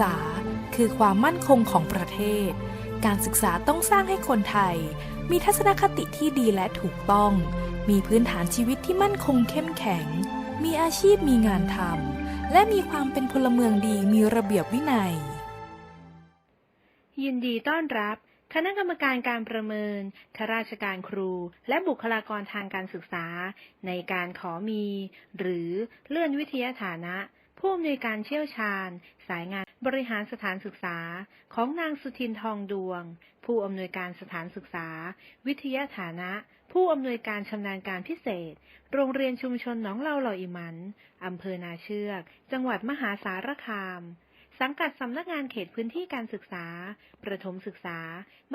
ษาคือความมั่นคงของประเทศ การศึกษาต้องสร้างให้คนไทย มีทัศนคติที่ดีและถูกต้อง มีพื้นฐานชีวิตที่มั่นคงเข้มแข็ง มีอาชีพมีงานทำ และมีความเป็นพลเมืองดีมีระเบียบวินัย ยินดีต้อนรับคณะกรรมการการประเมิน ข้าราชการครู และบุคลากรทางการศึกษา ในการขอมี หรือเลื่อนวิทยาฐานะ ผู้อำนวยการเชี่ยวชาญ สายงาน บริหารสถานศึกษาของนางสุทินทองดวง ผู้อำนวยการสถานศึกษา วิทยาฐานะ ผู้อำนวยการชำนาญการพิเศษ โรงเรียนชุมชนหนองเล่าเหล่าอิมันอำเภอนาเชือก จังหวัดมหาสารคาม สังกัดสำนักงานเขตพื้นที่การศึกษา ประถมศึกษา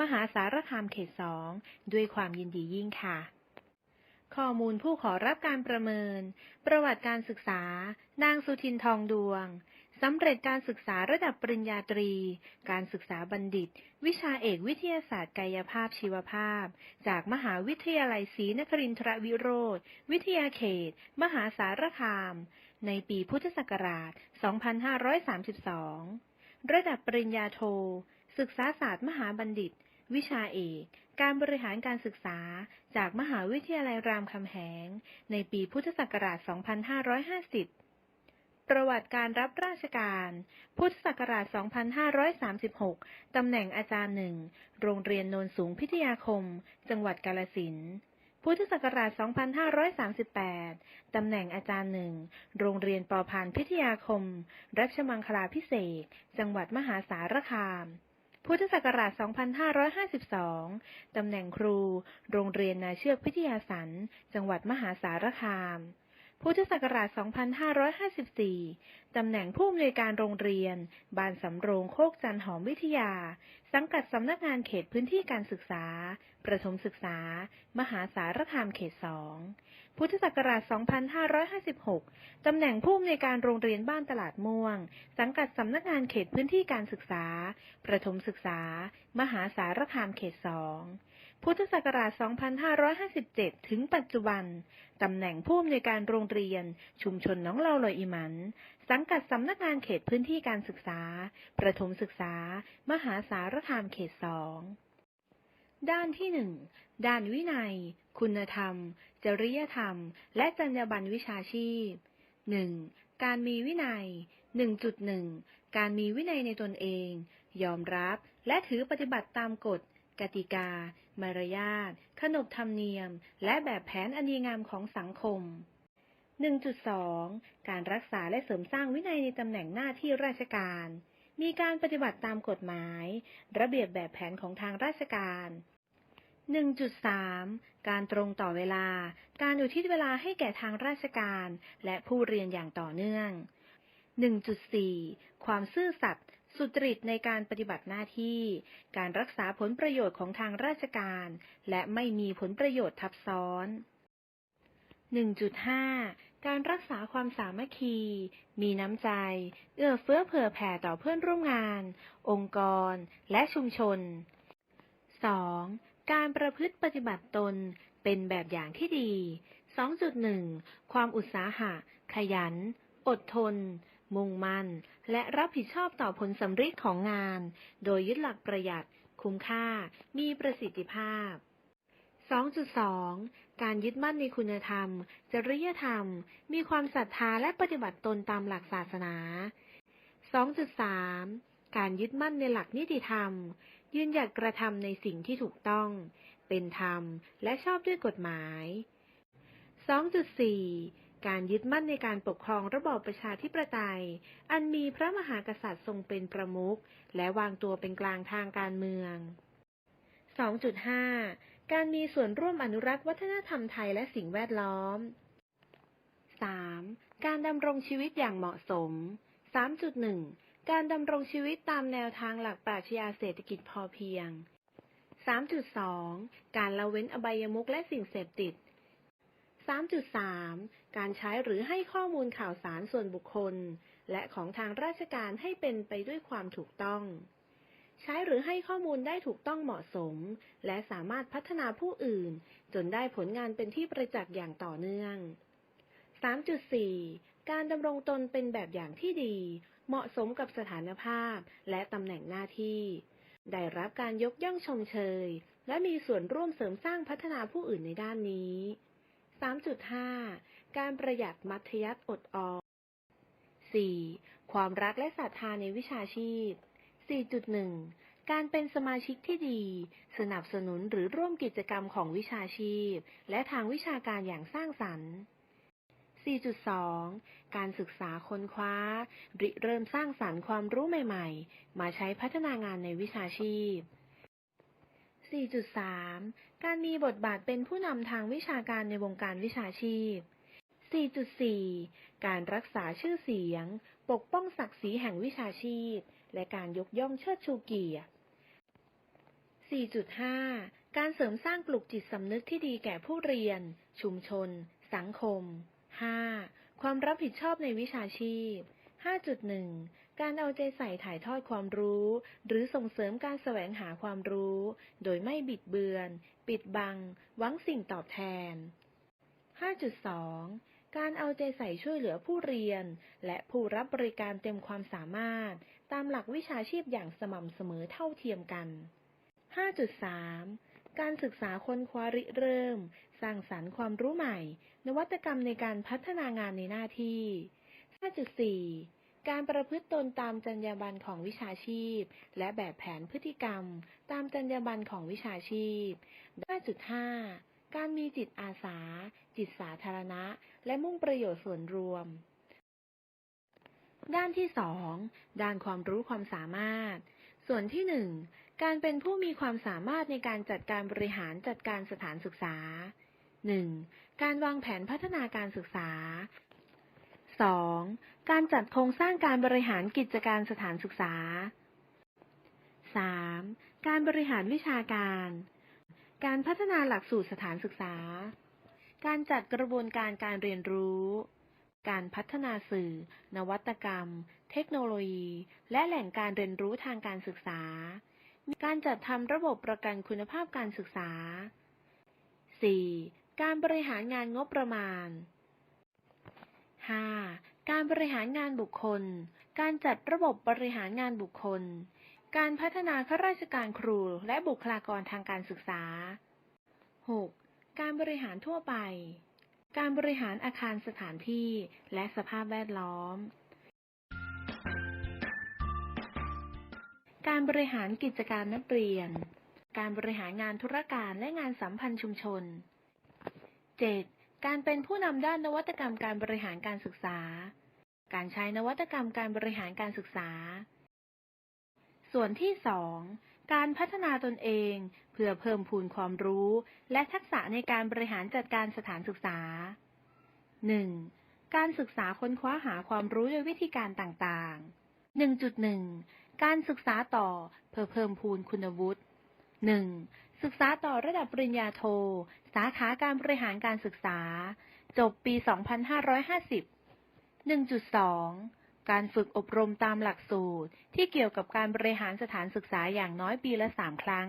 มหาสารคามเขตสองด้วยความยินดียิ่งค่ะข้อมูลผู้ขอรับการประเมิน ประวัติการศึกษา นางสุทินทองดวง สำเร็จการศึกษาระดับปริญญาตรี การศึกษาบัณฑิต วิชาเอกวิทยาศาสตร์กายภาพชีวภาพ จากมหาวิทยาลัยศรีนครินทรวิโรธ วิทยาเขต มหาสารคาม ในปีพุทธศักราช 2532 ระดับปริญญาโท ศึกษาศาสตร์มหาบัณฑิต วิชาเอก การบริหารการศึกษา จากมหาวิทยาลัยรามคำแหง ในปีพุทธศักราช 2550 ประวัติการรับราชการ พุทธศักราช 2536 ตำแหน่งอาจารย์หนึ่ง โรงเรียนโนนสูงพิทยาคม จังหวัดกาลสินพุทธศักราช 2538 ตำแหน่งอาจารย์หนึ่ง โรงเรียนปอพานพิทยาคม รัชมังคลาพิเศษ จังหวัดมหาสารคาม พุทธศักราช 2552 ตำแหน่งครู โรงเรียนนาเชือกพิทยาสัน จังหวัดมหาสารคาม พุทธศักราช 2554 ตำแหน่งผู้อำนวยการโรงเรียน บ้านสำโรงโคกจันหอมวิทยา สังกัดสำนักงานเขตพื้นที่การศึกษา ประถมศึกษา มหาสารคามเขต 2 พุทธศักราช 2556 ตำแหน่งผู้อำนวยการโรงเรียนบ้านตลาดม่วง สังกัดสำนักงานเขตพื้นที่การศึกษา ประถมศึกษา มหาสารคามเขต 2 พุทธศักราช 2557 ถึงปัจจุบัน ตำแหน่งผู้อำนวยการโรงเรียน ชุมชนน้องเลาลอยอิมัน สังกัดสำนักงานเขตพื้นที่การศึกษา ประถมศึกษา มหาสารคามเขต2ด้านที่1ด้านวินัย คุณธรรม จริยธรรม และจรรยาบรรณวิชาชีพ 1. การมีวินัย 1.1 การมีวินัยในตนเอง ยอมรับและถือปฏิบัติตามกฎ กติกา มารยาท ขนบธรรมเนียม และแบบแผนอันดีงามของสังคม 1.2 การรักษาและเสริมสร้างวินัยในตำแหน่งหน้าที่ราชการ มีการปฏิบัติตามกฎหมาย ระเบียบแบบแผนของทางราชการ 1.3 การตรงต่อเวลา การอุทิศเวลาให้แก่ทางราชการ และผู้เรียนอย่างต่อเนื่อง 1.4 ความซื่อสัตย์ สุจริตในการปฏิบัติหน้าที่ การรักษาผลประโยชน์ของทางราชการ และไม่มีผลประโยชน์ทับซ้อน 1.5 การรักษาความสามัคคี มีน้ำใจ เอื้อเฟื้อเผื่อแผ่ต่อเพื่อนร่วมงาน องค์กร และชุมชน 2. การประพฤติปฏิบัติตนเป็นแบบอย่างที่ดี 2.1 ความอุตสาหะ ขยัน อดทน มุ่งมั่น และรับผิดชอบต่อผลสำเร็จของงาน โดยยึดหลักประหยัด คุ้มค่า มีประสิทธิภาพ 2.2 การยึดมั่นในคุณธรรม จริยธรรม มีความศรัทธาและปฏิบัติตนตามหลักศาสนา 2.3 การยึดมั่นในหลักนิติธรรม ยืนหยัดกระทำในสิ่งที่ถูกต้อง เป็นธรรม และชอบด้วยกฎหมาย 2.4 การยึดมั่นในการปกครองระบอบประชาธิปไตย อันมีพระมหากษัตริย์ทรงเป็นประมุขและวางตัวเป็นกลางทางการเมือง 2.5 การมีส่วนร่วมอนุรักษ์วัฒนธรรมไทยและสิ่งแวดล้อม 3. การดำรงชีวิตอย่างเหมาะสม 3.1 การดำรงชีวิตตามแนวทางหลักปรัชญาเศรษฐกิจพอเพียง 3.2 การละเว้นอบายมุขและสิ่งเสพติด 3.3 การใช้หรือให้ข้อมูลข่าวสารส่วนบุคคล และของทางราชการให้เป็นไปด้วยความถูกต้อง ใช้หรือให้ข้อมูลได้ถูกต้องเหมาะสม และสามารถพัฒนาผู้อื่น จนได้ผลงานเป็นที่ประจักษ์อย่างต่อเนื่อง 3.4 การดำรงตนเป็นแบบอย่างที่ดี เหมาะสมกับสถานภาพและตำแหน่งหน้าที่ ได้รับการยกย่องชมเชย และมีส่วนร่วมเสริมสร้างพัฒนาผู้อื่นในด้านนี้ 3.5 การประหยัดมัธยัติอดออม 4. ความรักและศรัทธาในวิชาชีพ 4.1 การเป็นสมาชิกที่ดี สนับสนุนหรือร่วมกิจกรรมของวิชาชีพ และทางวิชาการอย่างสร้างสรรค์ 4.2 การศึกษาค้นคว้า ริเริ่มสร้างสรรค์ความรู้ใหม่ๆ มาใช้พัฒนางานในวิชาชีพ 4.3 การมีบทบาทเป็นผู้นำทางวิชาการในวงการวิชาชีพ 4.4 4.4 การรักษาชื่อเสียง ปกป้องศักดิ์ศรีแห่งวิชาชีพ และการยกย่องเชิดชูเกียรติ 4.5 การเสริมสร้างปลุกจิตสำนึกที่ดีแก่ผู้เรียน ชุมชน สังคม 5. ความรับผิดชอบในวิชาชีพ 5.1 การเอาใจใส่ถ่ายทอดความรู้ หรือส่งเสริมการแสวงหาความรู้ โดยไม่บิดเบือน ปิดบัง หวังสิ่งตอบแทน 5.2 การเอาใจใส่ช่วยเหลือผู้เรียน และผู้รับบริการเต็มความสามารถ ตามหลักวิชาชีพอย่างสม่ำเสมอเท่าเทียมกัน 5.3 การศึกษาค้นคว้าริเริ่ม สร้างสรรค์ความรู้ใหม่ นวัตกรรมในการพัฒนางานในหน้าที่ 5.4 การประพฤติตนตามจรรยาบรรณของวิชาชีพ และแบบแผนพฤติกรรม ตามจรรยาบรรณของวิชาชีพ 5.5 การมีจิตอาสา จิตสาธารณะ และมุ่งประโยชน์ส่วนรวม ด้านที่2ด้านความรู้ความสามารถ ส่วนที่1การเป็นผู้มีความสามารถในการจัดการบริหารจัดการสถานศึกษา 1. การวางแผนพัฒนาการศึกษา 2. การจัดโครงสร้างการบริหารกิจการสถานศึกษา 3. การบริหารวิชาการ การพัฒนาหลักสูตรสถานศึกษา การจัดกระบวนการการเรียนรู้ การพัฒนาสื่อ นวัตกรรม เทคโนโลยี และแหล่งการเรียนรู้ทางการศึกษาการจัดทำระบบประกันคุณภาพการศึกษา 4. การบริหารงานงบประมาณ 5. การบริหารงานบุคคล การจัดระบบบริหารงานบุคคล การพัฒนาข้าราชการครูและบุคลากรทางการศึกษา 6. การบริหารทั่วไป การบริหารอาคารสถานที่และสภาพแวดล้อม การบริหารกิจการนักเรียน การบริหารงานธุรการและงานสัมพันธ์ชุมชน 7. การเป็นผู้นำด้านนวัตกรรมการบริหารการศึกษา การใช้นวัตกรรมการบริหารการศึกษา ส่วนที่2การพัฒนาตนเองเพื่อเพิ่มพูนความรู้ และทักษะในการบริหารจัดการสถานศึกษา 1. การศึกษาค้นคว้าหาความรู้โดยวิธีการต่างๆ 1.1 การศึกษาต่อเพื่อเพิ่มพูนคุณวุฒิ 1. ศึกษาต่อระดับปริญญาโท สาขาการบริหารการศึกษา จบปี 2550 1.2 การฝึกอบรมตามหลักสูตร ที่เกี่ยวกับการบริหารสถานศึกษาอย่างน้อยปีละ3ครั้ง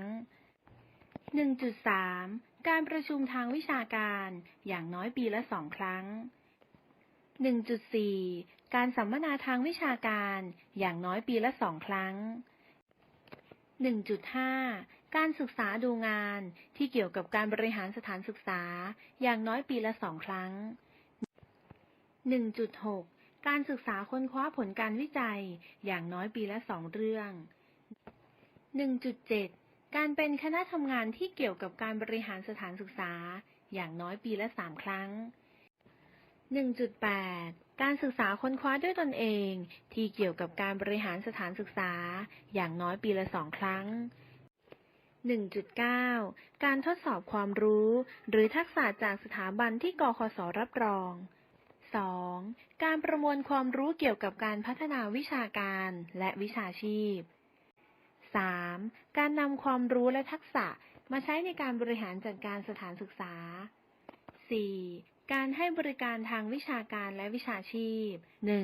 1.3 การประชุมทางวิชาการอย่างน้อยปีละ2ครั้ง 1.4 การสัมมนาทางวิชาการอย่างน้อยปีละ2ครั้ง 1.5 การศึกษาดูงานที่เกี่ยวกับการบริหารสถานศึกษาอย่างน้อยปีละ2ครั้ง 1.6 การศึกษาค้นคว้าผลการวิจัยอย่างน้อยปีละ2เรื่อง 1.7 การเป็นคณะทำงานที่เกี่ยวกับการบริหารสถานศึกษา อย่างน้อยปีละ3ครั้ง 1.8 การศึกษาค้นคว้าด้วยตนเอง ที่เกี่ยวกับการบริหารสถานศึกษา อย่างน้อยปีละ2ครั้ง 1.9 การทดสอบความรู้ หรือทักษะจากสถาบันที่กคสรับรอง 2. การประมวลความรู้เกี่ยวกับการพัฒนาวิชาการและวิชาชีพ 3. การนำความรู้และทักษะมาใช้ในการบริหารจัดการสถานศึกษา 4. การให้บริการทางวิชาการและวิชาชีพ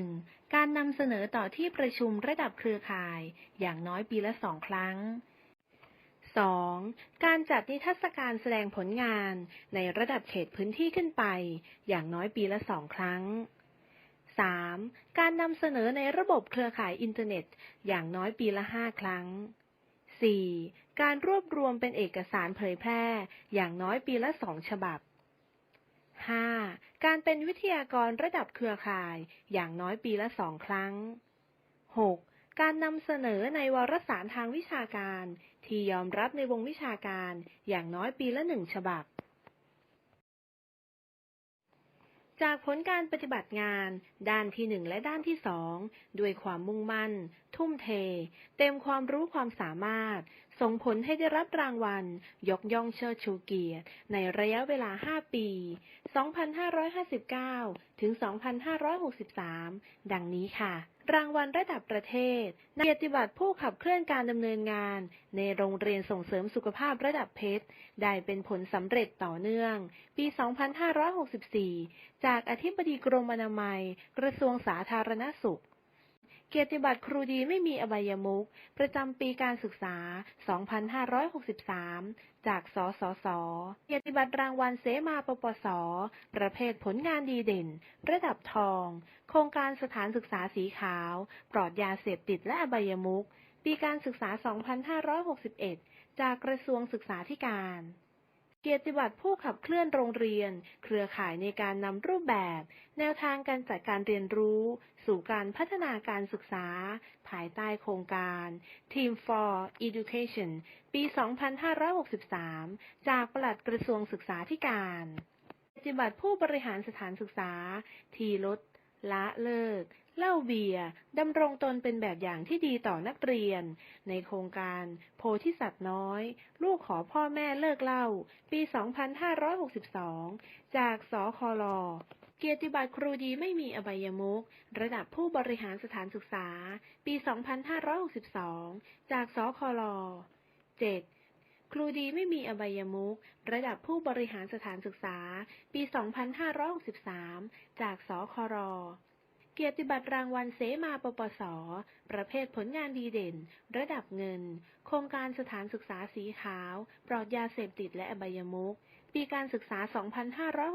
1. การนำเสนอต่อที่ประชุมระดับเครือข่าย อย่างน้อยปีละสองครั้ง 2. การจัดนิทรรศการแสดงผลงานในระดับเขตพื้นที่ขึ้นไป อย่างน้อยปีละสองครั้ง 3. การนำเสนอในระบบเครือข่ายอินเทอร์เน็ต อย่างน้อยปีละ5ครั้ง 4. การรวบรวมเป็นเอกสารเผยแพร่ อย่างน้อยปีละ2ฉบับ 5. การเป็นวิทยากรระดับเครือข่าย อย่างน้อยปีละ2ครั้ง 6. การนำเสนอในวารสารทางวิชาการ ที่ยอมรับในวงวิชาการอย่างน้อยปีละ1ฉบับ จากผลการปฏิบัติงาน ด้านที่หนึ่งและด้านที่สองด้วยความมุ่งมั่น ทุ่มเท เต็มความรู้ความสามารถ ส่งผลให้ได้รับรางวัล ยกย่องเชิดชูเกียรติ ในระยะเวลา5ปี 2559 ถึง 2563 ดังนี้ค่ะ รางวัลระดับประเทศเกียรติบัตรผู้ขับเคลื่อนการดำเนินงาน ในโรงเรียนส่งเสริมสุขภาพระดับเพชร ได้เป็นผลสำเร็จต่อเนื่อง ปี 2564 จากอธิบดีกรมอนามัย กระทรวงสาธารณสุข เกียรติบัตรครูดีไม่มีอบายมุขประจำปีการศึกษา 2563 จาก สสส เกียรติบัตรรางวัลเสมาปปส ประเภทผลงานดีเด่น ระดับทอง โครงการสถานศึกษาสีขาว ปลอดยาเสพติดและอบายมุขปีการศึกษา 2561 จากกระทรวงศึกษาธิการ เกียรติบัตรผู้ขับเคลื่อนโรงเรียน เครือข่ายในการนำรูปแบบ แนวทางการจัดการเรียนรู้ สู่การพัฒนาการศึกษา ภายใต้โครงการ Team for Education ปี 2563 จากปลัดกระทรวงศึกษาธิการ เกียรติบัตรผู้บริหารสถานศึกษา ทีลดละเลิก เหล้าเบียร์ดำรงตนเป็นแบบอย่างที่ดีต่อนักเรียน ในโครงการโพธิสัตว์น้อย ลูกขอพ่อแม่เลิกเหล้าปี 2562 จากสคลเกียรติบัตรครูดีไม่มีอบายมุขระดับผู้บริหารสถานศึกษา ปี 2562 จากสคล 7. ครูดีไม่มีอบายมุขระดับผู้บริหารสถานศึกษา ปี 2563 จากสคร เกียรติบัตรรางวัลเสมาปปส ประเภทผลงานดีเด่น ระดับเงิน โครงการสถานศึกษาสีขาว ปลอดยาเสพติดและอบายมุขปีการศึกษา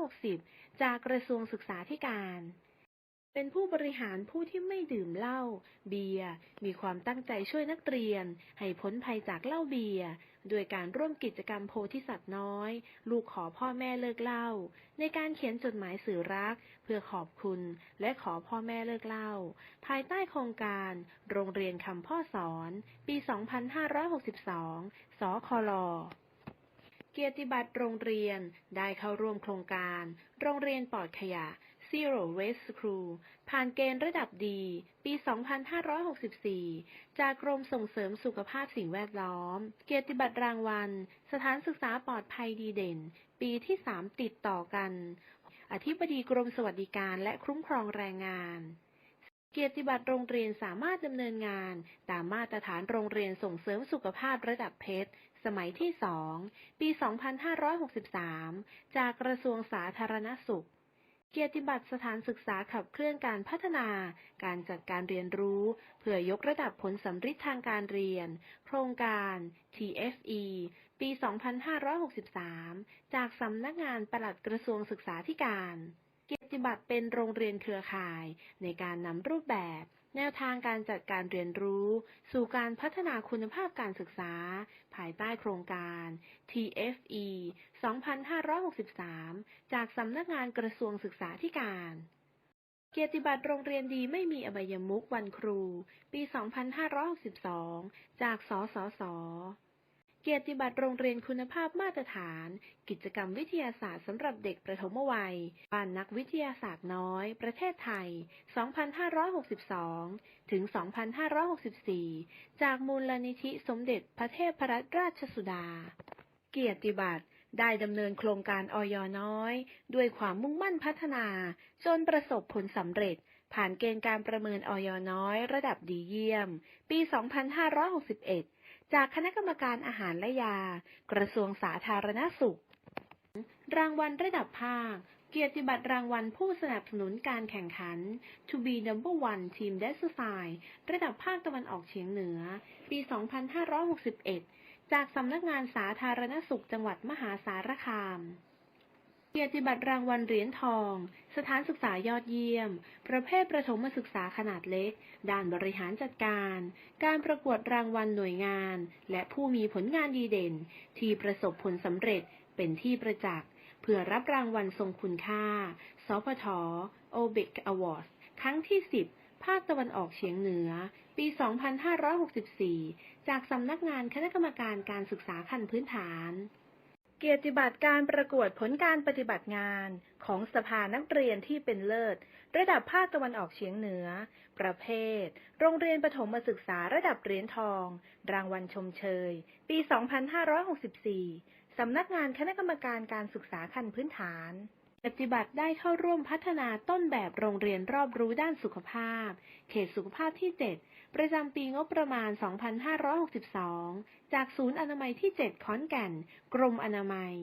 2560 จากกระทรวงศึกษาธิการ เป็นผู้บริหารผู้ที่ไม่ดื่มเหล้าเบียร์ มีความตั้งใจช่วยนักเรียน ให้พ้นภัยจากเหล้าเบียร์ โดยการร่วมกิจกรรมโพธิสัตว์น้อย ลูกขอพ่อแม่เลิกเล้าในการเขียนจดหมายสื่อรัก เพื่อขอบคุณและขอพ่อแม่เลิกเล้าภายใต้โครงการ โรงเรียนคำพ่อสอน ปี 2562 สคลเกียรติบัตรโรงเรียนได้เข้าร่วมโครงการ โรงเรียนปลอดขยะ Zero Waste School ผ่านเกณฑ์ระดับดี ปี 2564 จากกรมส่งเสริมสุขภาพสิ่งแวดล้อม เกียรติบัตรรางวัล สถานศึกษาปลอดภัยดีเด่น ปีที่ 3 ติดต่อกัน อธิบดีกรมสวัสดิการและคุ้มครองแรงงานเกียรติบัตรโรงเรียนสามารถดำเนินงาน ตามมาตรฐานโรงเรียนส่งเสริมสุขภาพระดับเพชร สมัยที่ 2 ปี 2563 จากกระทรวงสาธารณสุข เกียรติบัตรสถานศึกษาขับเคลื่อนการพัฒนา การจัดการเรียนรู้ เพื่อยกระดับผลสำฤทธิ์ทางการเรียน โครงการ TFE ปี 2563 จากสำนักงานปลัดกระทรวงศึกษาธิการ เกียรติบัตรเป็นโรงเรียนเครือข่ายในการนำรูปแบบ แนวทางการจัดการเรียนรู้ สู่การพัฒนาคุณภาพการศึกษา ภายใต้โครงการ TFE 2563 จากสำนักงานกระทรวงศึกษาธิการ เกียรติบัตรโรงเรียนดีไม่มีอบายมุกวันครู ปี 2562 จาก สสส เกียรติบัตรโรงเรียนคุณภาพมาตรฐาน กิจกรรมวิทยาศาสตร์สำหรับเด็กประถมวัยบ้านนักวิทยาศาสตร์น้อย ประเทศไทย 2562 ถึง 2564 จากมูลนิธิสมเด็จพระเทพรัตนราชสุดา เกียรติบัตรได้ดำเนินโครงการออยน้อย ด้วยความมุ่งมั่นพัฒนา จนประสบผลสำเร็จ ผ่านเกณฑ์การประเมินออยน้อย ระดับดีเยี่ยม ปี 2561 จากคณะกรรมการอาหารและยา กระทรวงสาธารณสุข รางวัลระดับภาค เกียรติบัตรรางวัลผู้สนับสนุนการแข่งขัน To be number one team d e s i f y ระดับภาคตะวันออกเฉียงเหนือ ปี 2561 จากสำนักงานสาธารณสุขจังหวัดมหาสารคาม เกียรติบัตรรางวัลเหรียญทอง สถานศึกษายอดเยี่ยม ประเภทประถมศึกษาขนาดเล็ก ด้านบริหารจัดการ การประกวดรางวัลหน่วยงาน และผู้มีผลงานดีเด่น ที่ประสบผลสำเร็จเป็นที่ประจักษ์ เพื่อรับรางวัลทรงคุณค่า สพท o b e c Awards ครั้งที่ 10 ภาคตะวันออกเฉียงเหนือ ปี 2564 จากสำนักงานคณะกรรมการการศึกษาขั้นพื้นฐาน เกียรติบัตรการประกวดผลการปฏิบัติงานของสภานักเรียนที่เป็นเลิศ ระดับภาคตะวันออกเฉียงเหนือ ประเภท โรงเรียนประถมศึกษาระดับเหรียญทอง รางวัลชมเชย ปี 2564 สำนักงานคณะกรรมการการศึกษาขั้นพื้นฐานปฏิบัติได้เข้าร่วมพัฒนาต้นแบบโรงเรียนรอบรู้ด้านสุขภาพ เขตสุขภาพที่ 7 ประจำปีงบประมาณ 2562 จากศูนย์อนามัยที่ 7 ขอนแก่น กรมอนามัย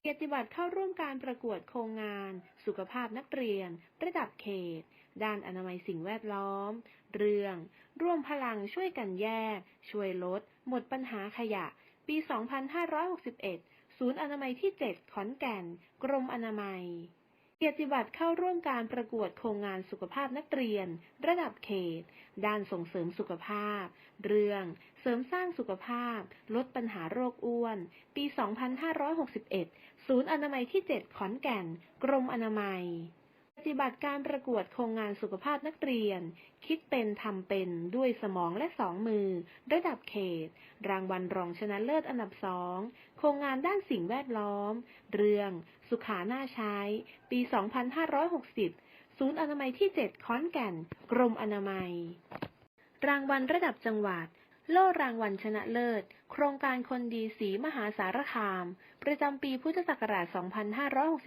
เกียรติบัตรเข้าร่วมการประกวดโครงงาน สุขภาพนักเรียน ระดับเขต ด้านอนามัยสิ่งแวดล้อม เรื่อง ร่วมพลังช่วยกันแยก ช่วยลด หมดปัญหาขยะ ปี 2561 ศูนย์อนามัยที่ 7 ขอนแก่น กรมอนามัย เกียรติบัตรเข้าร่วมการประกวดโครงงานสุขภาพนักเรียน ระดับเขต ด้านส่งเสริมสุขภาพ เรื่อง เสริมสร้างสุขภาพ ลดปัญหาโรคอ้วน ปี 2561 ศูนย์อนามัยที่ 7 ขอนแก่น กรมอนามัย ฏิบัติการประกวดโครงงานสุขภาพนักเรียน คิดเป็นทำเป็นด้วยสมองและสองมือ ระดับเขต รางวัลรองชนะเลิศอันดับสองโครงงานด้านสิ่งแวดล้อม เรื่อง สุขาน่าใช้ ปี 2560 ศูนย์อนามัยที่7ขอนแก่น กรมอนามัย รางวัลระดับจังหวัด โล่รางวัลชนะเลิศ โครงการคนดีสีมหาสารคาม ประจำปีพุทธศักราช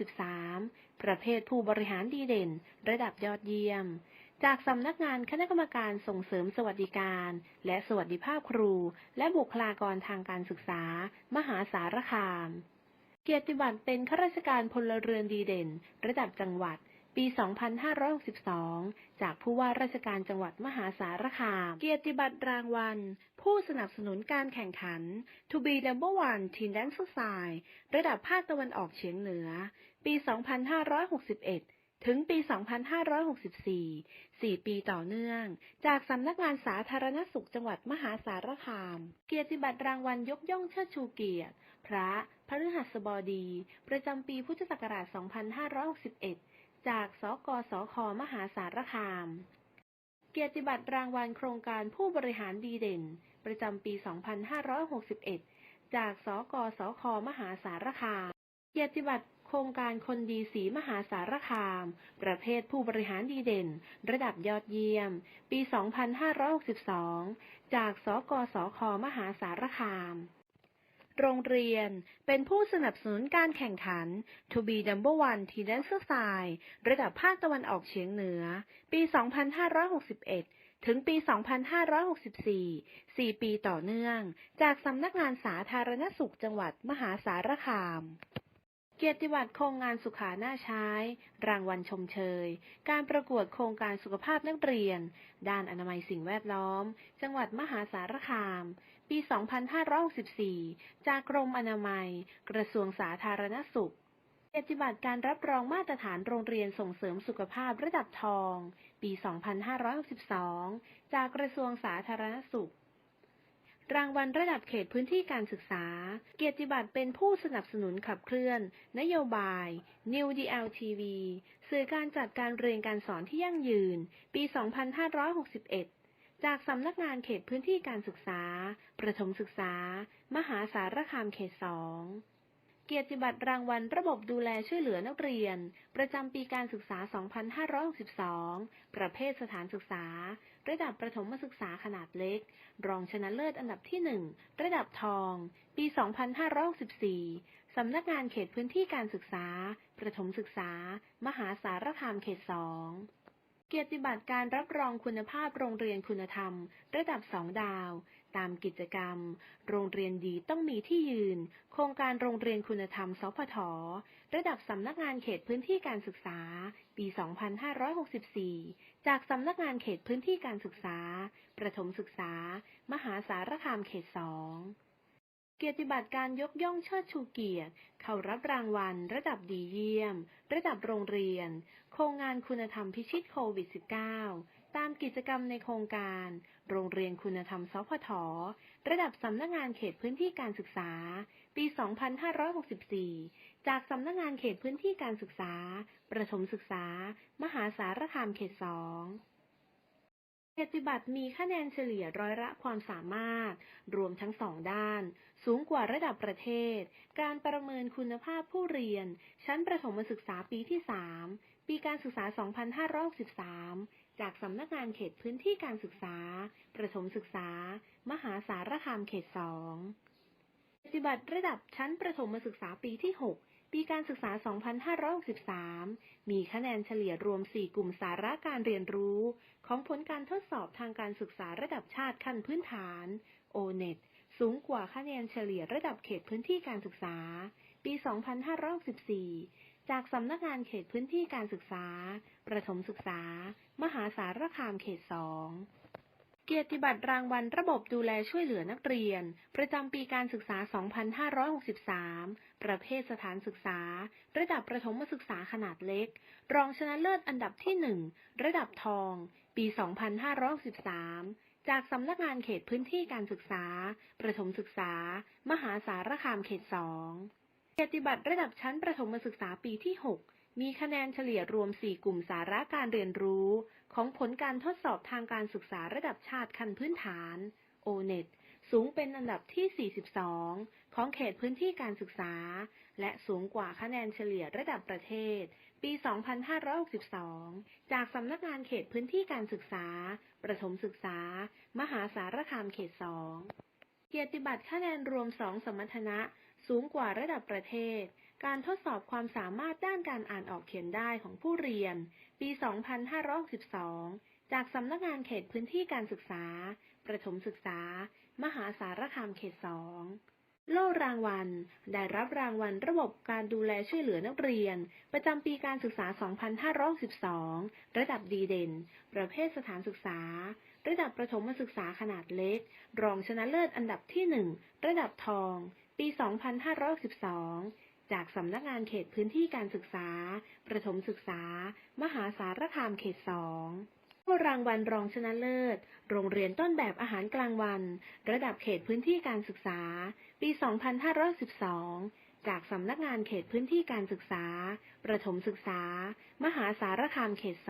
2563 ประเภทผู้บริหารดีเด่น ระดับยอดเยี่ยม จากสำนักงานคณะกรรมการส่งเสริมสวัสดิการ และสวัสดิภาพครู และบุคลากรทางการศึกษา มหาสารคาม เกียรติบัตรเป็นข้าราชการพลเรือนดีเด่น ระดับจังหวัด ปี 2562 จากผู้ว่าราชการจังหวัดมหาสารคาม เกียรติบัตรรางวัล ผู้สนับสนุนการแข่งขัน To be number one teen dancer side ระดับภาคตะวันออกเฉียงเหนือ ปี 2561ถึงปี 2564 4 ปีต่อเนื่อง จากสำนักงานสาธารณสุขจังหวัดมหาสารคาม เกียรติบัตรรางวัลยกย่องเชิดชูเกียรติ พระพฤหัสบดี ประจำปีพุทธศักราช 2561 จากสกสคมหาสารคาม เกียรติบัตรรางวัลโครงการผู้บริหารดีเด่น ประจำปี 2561 จากสกสคมหาสารคาม เกียรติบัตรโครงการคนดีสีมหาสารคาม ประเภทผู้บริหารดีเด่น ระดับยอดเยี่ยม ปี 2562 จากสกสคมหาสารคาม โรงเรียน เป็นผู้สนับสนุนการแข่งขัน To be number one t e dancer side ระดับภาคตะวันออกเฉียงเหนือ ปี 2561 ถึงปี 2564 4 ปีต่อเนื่อง จากสำนักงานสาธารณสุขจังหวัดมหาสารคาม เกียรติบัตรโครงงานสุขาหน้าใช้ รางวัลชมเชย การประกวดโครงการสุขภาพนักเรียน ด้านอนามัยสิ่งแวดล้อม จังหวัดมหาสารคาม ปี 2564 จากกรมอนามัย กระทรวงสาธารณสุขเกียรติบัตรการรับรองมาตรฐานโรงเรียนส่งเสริมสุขภาพระดับทอง ปี 2562 จากกระทรวงสาธารณสุข รางวัลระดับเขตพื้นที่การศึกษา เกียรติบัตรเป็นผู้สนับสนุนขับเคลื่อน นโยบาย New DLTV สื่อการจัดการเรียนการสอนที่ยั่งยืน ปี 2561 จากสำนักงานเขตพื้นที่การศึกษา ประถมศึกษา มหาสารคามเขต2เกียรติบัตรรางวัลระบบดูแลช่วยเหลือนักเรียน ประจำปีการศึกษา 2562 ประเภทสถานศึกษา ระดับประถมศึกษาขนาดเล็ก รองชนะเลิศอันดับที่ 1 ระดับทอง ปี 2564 สำนักงานเขตพื้นที่การศึกษา ประถมศึกษา มหาสารคามเขต 2 เกียรติบัตรการรับรองคุณภาพโรงเรียนคุณธรรม ระดับ 2 ดาว ตามกิจกรรม โรงเรียนดีต้องมีที่ยืน โครงการโรงเรียนคุณธรรม สพท ระดับสำนักงานเขตพื้นที่การศึกษา ปี 2564 จากสำนักงานเขตพื้นที่การศึกษา ประถมศึกษา มหาสารคามเขต2เกียรติบัตรการยกย่องเชิดชูเกียรติ เข้ารับรางวัล ระดับดีเยี่ยม ระดับโรงเรียน โครงงานคุณธรรมพิชิตโควิด -19 ตามกิจกรรมในโครงการ โรงเรียนคุณธรรมสพทระดับสำนักงานเขตพื้นที่การศึกษา ปี 2564 จากสำนักงานเขตพื้นที่การศึกษา ประถมศึกษา มหาสารคามเขต2เกียรติบัตรมีคะแนนเฉลี่ยร้อยละความสามารถ รวมทั้งสองด้าน สูงกว่าระดับประเทศ การประเมินคุณภาพผู้เรียน ชั้นประถมศึกษาปีที่ 3 ปีการศึกษา 2563 จากสำนักงานเขตพื้นที่การศึกษา ประถมศึกษา มหาสารคามเขต2ปฏิบัติระดับชั้นประถมศึกษาปีที่ 6 ปีการศึกษา 2563 มีคะแนนเฉลี่ยรวม 4 กลุ่มสาระการเรียนรู้ ของผลการทดสอบทางการศึกษาระดับชาติขั้นพื้นฐาน O-NET สูงกว่าคะแนนเฉลี่ยระดับเขตพื้นที่การศึกษา ปี 2564 จากสำนักงานเขตพื้นที่การศึกษา ประถมศึกษา มหาสารคามเขต2เกียรติบัตรรางวัลระบบดูแลช่วยเหลือนักเรียน ประจำปีการศึกษา 2563 ประเภทสถานศึกษา ระดับประถมศึกษาขนาดเล็ก รองชนะเลิศอันดับที่ 1 ระดับทอง ปี 2563 จากสำนักงานเขตพื้นที่การศึกษา ประถมศึกษา มหาสารคามเขต 2 เกียรติบัตรระดับชั้นประถมศึกษาปีที่ 6 มีคะแนนเฉลี่ยรวม 4 กลุ่มสาระการเรียนรู้ ของผลการทดสอบทางการศึกษาระดับชาติขั้นพื้นฐาน O-NET สูงเป็นอันดับที่ 42 ของเขตพื้นที่การศึกษา และสูงกว่าคะแนนเฉลี่ยระดับประเทศ ปี 2562 จากสำนักงานเขตพื้นที่การศึกษา ประถมศึกษา มหาสารคามเขต 2 เกียรติบัตรคะแนนรวม 2 สมรรถนะ สูงกว่าระดับประเทศ การทดสอบความสามารถด้านการอ่านออกเขียนได้ของผู้เรียน ปี 2562 จากสำนักงานเขตพื้นที่การศึกษา ประถมศึกษา มหาสารคามเขต 2 โล่รางวัล ได้รับรางวัลระบบการดูแลช่วยเหลือนักเรียน ประจำปีการศึกษา 2562 ระดับดีเด่น ประเภทสถานศึกษาระดับประถมศึกษาขนาดเล็ก รองชนะเลิศอันดับที่ 1 ระดับทอง ปี 2512จากสำนักงานเขตพื้นที่การศึกษา ประถมศึกษา มหาสารคามเขต2ผู้รางวัลรองชนะเลิศ โรงเรียนต้นแบบอาหารกลางวัน ระดับเขตพื้นที่การศึกษา ปี 2512 จากสำนักงานเขตพื้นที่การศึกษา ประถมศึกษา มหาสารคามเขต2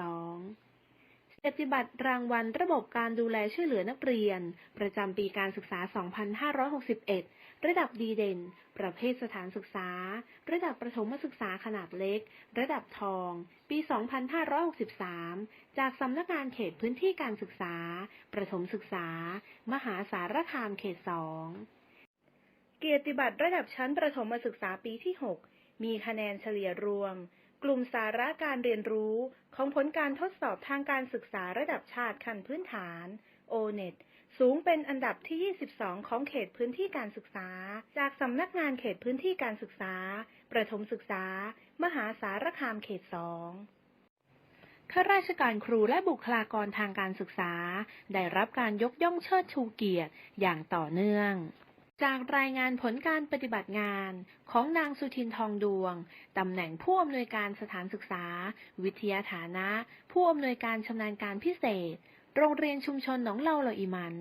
เกียรติบัตรรางวัลระบบการดูแลช่วยเหลือนักเรียน ประจำปีการศึกษา 2561 ระดับดีเด่น ประเภทสถานศึกษา ระดับประถมศึกษาขนาดเล็ก ระดับทอง ปี 2563 จากสำนักงานเขตพื้นที่การศึกษา ประถมศึกษา มหาสารคามเขต2เกียรติบัตรระดับชั้นประถมศึกษาปีที่ 6 มีคะแนนเฉลี่ยรวม กลุ่มสาระการเรียนรู้ของผลการทดสอบทางการศึกษาระดับชาติขั้นพื้นฐาน O-NET สูงเป็นอันดับที่ 22 ของเขตพื้นที่การศึกษา จากสำนักงานเขตพื้นที่การศึกษา ประถมศึกษา มหาสารคามเขต2ข้าราชการครูและบุคลากรทางการศึกษา ได้รับการยกย่องเชิดชูเกียรติอย่างต่อเนื่อง จากรายงานผลการปฏิบัติงานของนางสุทินทองดวง ตำแหน่งผู้อำนวยการสถานศึกษา วิทยาฐานะ ผู้อำนวยการชำนาญการพิเศษ โรงเรียนชุมชนหนองเล่าเหล่าอิมัน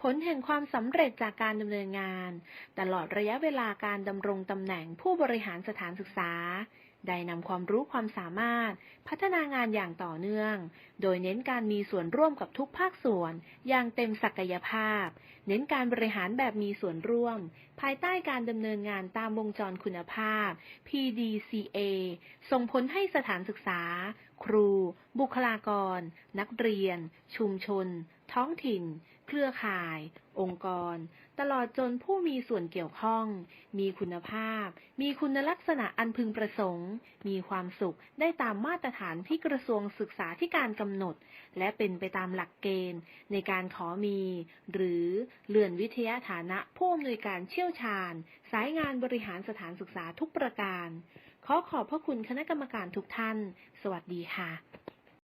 ผลแห่งความสำเร็จจากการดำเนินงาน ตลอดระยะเวลาการดำรงตำแหน่งผู้บริหารสถานศึกษา ได้นำความรู้ความสามารถ พัฒนางานอย่างต่อเนื่อง โดยเน้นการมีส่วนร่วมกับทุกภาคส่วน อย่างเต็มศักยภาพ เน้นการบริหารแบบมีส่วนร่วม ภายใต้การดำเนินงานตามวงจรคุณภาพ PDCA ส่งผลให้สถานศึกษา ครู บุคลากร นักเรียน ชุมชน ท้องถิ่น เครือข่าย องค์กร ตลอดจนผู้มีส่วนเกี่ยวข้อง มีคุณภาพ มีคุณลักษณะอันพึงประสงค์ มีความสุขได้ตามมาตรฐานที่กระทรวงศึกษาธิการกำหนด และเป็นไปตามหลักเกณฑ์ ในการขอมี หรือเลื่อนวิทยาฐานะผู้อำนวยการเชี่ยวชาญ สายงานบริหารสถานศึกษาทุกประการ ขอขอบพระคุณคณะกรรมการทุกท่าน สวัสดีค่ะ